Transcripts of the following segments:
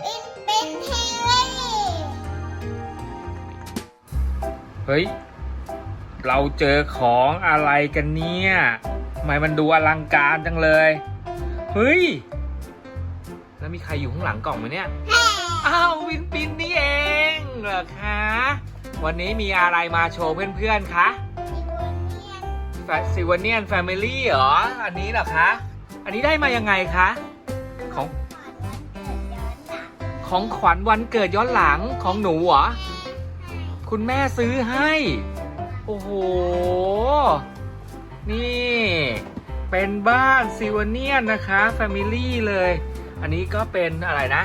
เป็นเป็นเทเล่เฮ้ย เราเจอของอะไรกันเนี่ยทำไมมันดูอลังการจังเลย เฮ้ย แล้วมีใครอยู่ข้างหลังกล่องไหมเนี่ย อ้าววินปินนี่เองเหรอคะ วันนี้มีอะไรมาโชว์เพื่อนๆคะมีคนเนียนซิวเนียนแฟมิลี่เหรอ อันนี้เหรอคะ อันนี้ได้มายังไงคะ ของ ขวัญวันเกิดย้อนหลังของขวัญวันเกิดย้อนหลังของหนูเหรอคุณแม่ซื้อให้ โอ้โห นี่ เป็นบ้านซิวเนียนนะคะแฟมิลี่เลย อันนี้ก็เป็นอะไรนะ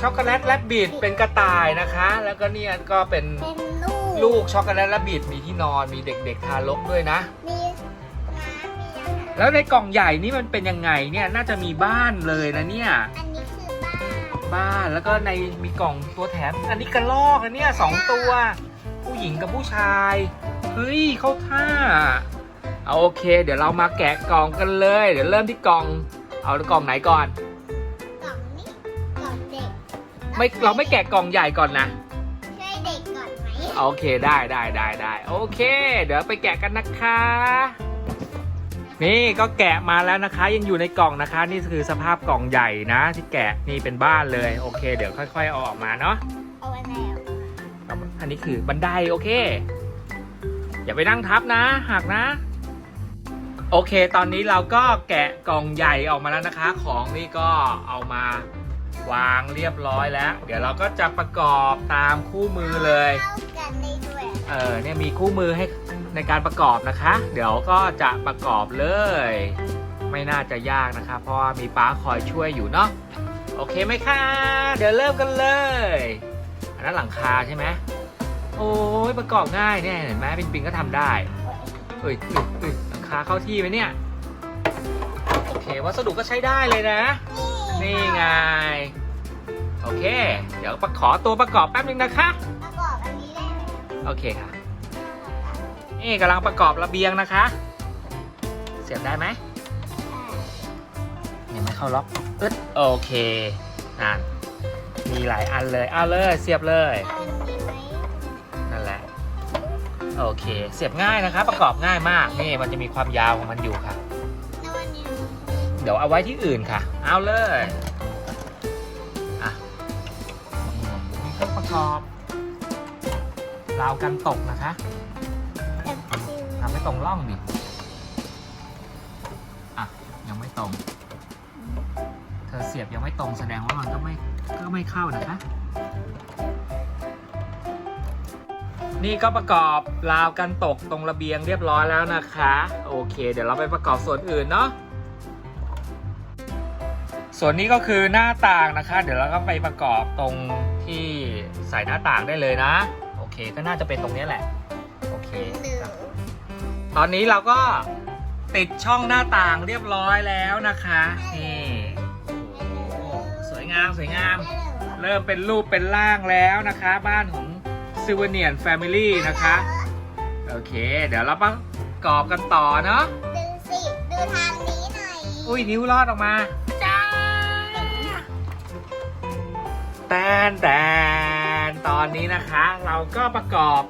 ช็อกโกแลตและบิดเป็นกระต่ายนะคะ แล้วก็เนี่ยก็เป็นเป็นลูกลูกช็อกโกแลตและบิดมีที่นอนมีเด็ก ๆ ทารกด้วยนะ มีน้ำมีอาหารแล้วในกล่องใหญ่นี่มันเป็นยังไงเนี่ยน่าจะมีบ้านเลยนะเนี่ย อันนี้คือบ้าน บ้านแล้วก็ในมีกล่องตัวแถม อันนี้กระลอกอันเนี้ยสองตัว ผู้หญิงกับผู้ชายเฮ้ยเข้าท่าเอาโอเค เดี๋ยวเรามาแกะกล่องกันเลย เดี๋ยวเริ่มที่กล่อง เอากล่องไหนก่อน กล่องนี้กล่องเด็กไม่เราไม่แกะกล่องใหญ่ก่อนนะช่วยเด็กก่อนไหมโอเคได้ได้ได้ได้โอเค เดี๋ยวไปแกะกันนะคะ นี่ก็แกะมาแล้วนะคะ ยังอยู่ในกล่องนะคะ นี่คือสภาพกล่องใหญ่นะที่แกะนี่เป็นบ้านเลยโอเค เดี๋ยวค่อยๆเอาออกมาเนาะเอาไว้แล้วอันนี้คือบันไดโอเค อย่าไปนั่งทับนะหักนะ โอเค ตอนนี้เราก็แกะกล่องใหญ่ออกมาแล้วนะคะ ของนี่ก็เอามาวางเรียบร้อยแล้ว เดี๋ยวเราก็จะประกอบตามคู่มือเลยเข้ากันได้ด้วยเออเนี่ยมีคู่มือให้ ในการประกอบนะคะ เดี๋ยวก็จะประกอบเลย ไม่น่าจะยากนะคะ เพราะว่ามีป้าคอยช่วยอยู่เนาะโอเคไหมคะ เดี๋ยวเริ่มกันเลย อันนั้นหลังคาใช่ไหมโอ้ยประกอบง่ายเนี่ยเห็นไหมปิงปิงก็ทำได้เอ้ยเอ้ยเอ้ยหลังคาเข้าที่ไหมเนี่ยโอเควัสดุก็ใช้ได้เลยนะ นี่ไงโอเค เดี๋ยวประขอตัวประกอบแป๊บนึงนะคะ ประกอบอันนี้ได้ไหมโอเคค่ะ นี่กำลังประกอบระเบียงนะคะ เสียบได้ไหมยังไม่เข้าล็อกอึดโอเคนั่นมีหลายอันเลยเอาเลยเสียบเลยเอาอันนี้ไหมนั่นแหละโอเค เสียบง่ายนะคะ ประกอบง่ายมากนี่มันจะมีความยาวของมันอยู่ค่ะแล้วอันนี้เดี๋ยวเอาไว้ที่อื่นค่ะ เอาเลยอะนี่มีเครื่องประกอบราวกันตกนะคะแบบ ซิลทำให้ตรงร่องดิ อะ ยังไม่ตรง เธอเสียบยังไม่ตรงแสดงว่ามันก็ไม่ก็ไม่เข้านะคะ นี่ก็ประกอบราวกันตกตรงระเบียงเรียบร้อยแล้วนะคะ โอเค เดี๋ยวเราไปประกอบส่วนอื่นเนาะส่วนนี้ก็คือหน้าต่างนะคะ เดี๋ยวเราก็ไปประกอบตรงที่ใส่หน้าต่างได้เลยนะ โอเคก็น่าจะเป็นตรงนี้แหละ โอเค ตอนนี้เราก็ติดช่องหน้าต่างเรียบร้อยแล้วนะคะนี่โอ้โหสวยงามสวยงาม เริ่มเป็นรูปเป็นร่างแล้วนะคะ บ้านของซิวเนียนแฟมิลี่นะคะ โอเค เดี๋ยวเราประกอบกันต่อเนาะดูสิ ดูทางนี้หน่อย อุ้ยนิ้วรอดออกมาจ้าแตนแตนตอนนี้นะคะ เราก็ประกอบ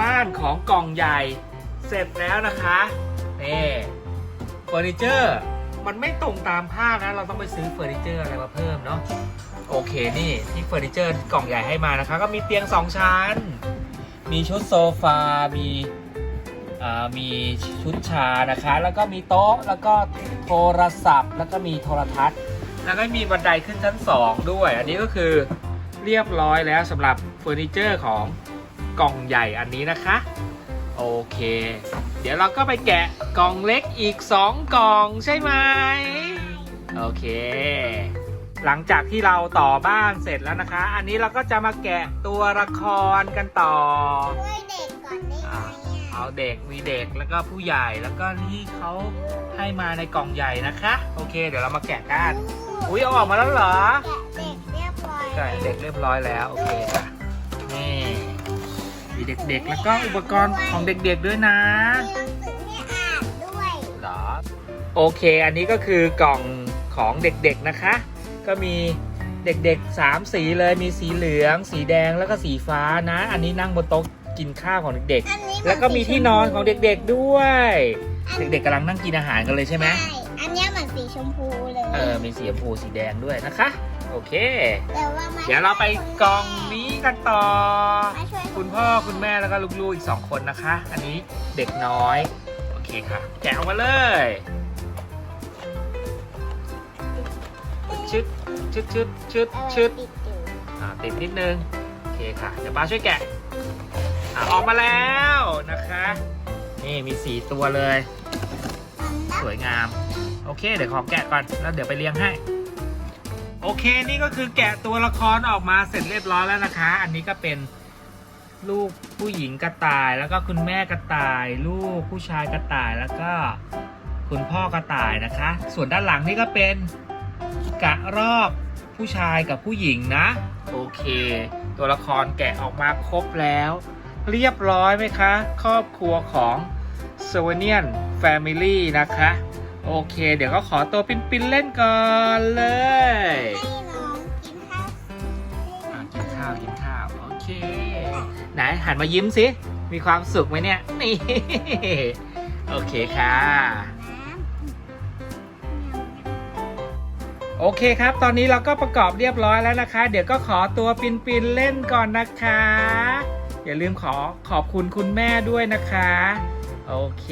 บ้านของกล่องใหญ่ เสร็จแล้วนะคะนี่เฟอร์นิเจอร์มันไม่ตรงตามภาพนะ เราต้องไปซื้อเฟอร์นิเจอร์อะไรมาเพิ่มเนาะโอเคนี่ที่เฟอร์นิเจอร์กล่องใหญ่ให้มานะคะ ก็มีเตียงสองชั้น มีชุดโซฟา มีอ่ามีชุดชานะคะ แล้วก็มีโต๊ะ แล้วก็โทรศัพท์ แล้วก็มีโทรทัศน์ แล้วก็มีบันไดขึ้นชั้น 2 ด้วย อันนี้ก็คือเรียบร้อยแล้วสำหรับเฟอร์นิเจอร์ของกล่องใหญ่อันนี้นะคะ โอเค เดี๋ยวเราก็ไปแกะกล่องเล็กอีก 2 กล่องใช่ไหมโอเค หลังจากที่เราต่อบ้านเสร็จแล้วนะคะ อันนี้เราก็จะมาแกะตัวละครกันต่อ ช่วยเด็กก่อนได้ไหมอะเอาเด็กมีเด็กแล้วก็ผู้ใหญ่แล้วก็ที่เขาให้มาในกล่องใหญ่นะคะ โอเค เดี๋ยวเรามาแกะกันอุ้ยเอาออกมาแล้วเหรอแกะเด็กเรียบร้อยใช่เด็กเรียบร้อยแล้ว โอเคค่ะนี่ มีเด็กๆ แล้วก็อุปกรณ์ของเด็กๆด้วยนะมีหนังสือให้อ่านด้วยเหรอโอเค อันนี้ก็คือกล่องของเด็กๆนะคะ ก็มีเด็กๆสามสีเลยมีสีเหลือง สีแดงแล้วก็สีฟ้านะ อันนี้นั่งบนโต๊ะกินข้าวของเด็กอันนี้ๆแล้วก็มีที่นอนของเด็กๆด้วย เด็กๆกำลังนั่งกินอาหารกันเลยใช่ไหมใช่ อันเนี้ยเหมือนสีชมพูเลย เออ มีสีชมพูสีแดงด้วยนะคะ โอเคแต่ว่าไม่เดี๋ยวเราไปกล่องนี้ กันต่อ มาช่วยคุณพ่อคุณแม่แล้วก็ลูกๆอีกสองคนนะคะ อันนี้เด็กน้อย โอเคค่ะ แกะออกมาเลยชึดชึดชึดชึดเอาชึดติดอยู่อ่าติดนิดนึง โอเคค่ะ เดี๋ยวป้าช่วยแกะอ่าออกมาแล้วนะคะ นี่มีสีตัวเลย สวยงาม โอเค เดี๋ยวขอแกะก่อน แล้วเดี๋ยวไปเลี้ยงให้ โอเคนี่ก็คือแกะตัวละครออกมาเสร็จเรียบร้อยแล้วนะคะ อันนี้ก็เป็นลูกผู้หญิงกระต่าย แล้วก็คุณแม่กระต่าย ลูกผู้ชายกระต่ายแล้วก็คุณพ่อกระต่ายนะคะ ส่วนด้านหลังนี่ก็เป็นกะรอกผู้ชายกับผู้หญิงนะ โอเค ตัวละครแกะออกมาครบแล้ว เรียบร้อยไหมคะ ครอบครัวของ s w e n i a n Family นะคะ โอเค เดี๋ยวก็ขอตัวปินปินๆเล่นก่อนเลย ให้น้องกินข้าวอะกินข้าวกินข้าวโอเค ไหนหันมายิ้มสิ มีความสุขไหมเนี่ย นี่ โอเคค่ะ โอเคครับ ตอนนี้เราก็ประกอบเรียบร้อยแล้วนะคะ เดี๋ยวก็ขอตัวปินปินๆเล่นก่อนนะคะ อย่าลืมขอขอบคุณคุณแม่ด้วยนะคะ โอเค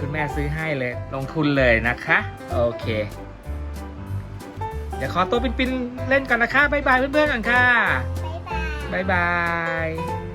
คุณแม่ซื้อให้เลย ลงทุนเลยนะคะ โอเค เดี๋ยวขอตัวปินปินๆเล่นก่อนนะคะ บ๊ายบายเพื่อนๆก่อนค่ะ บ๊ายบาย บ๊ายบาย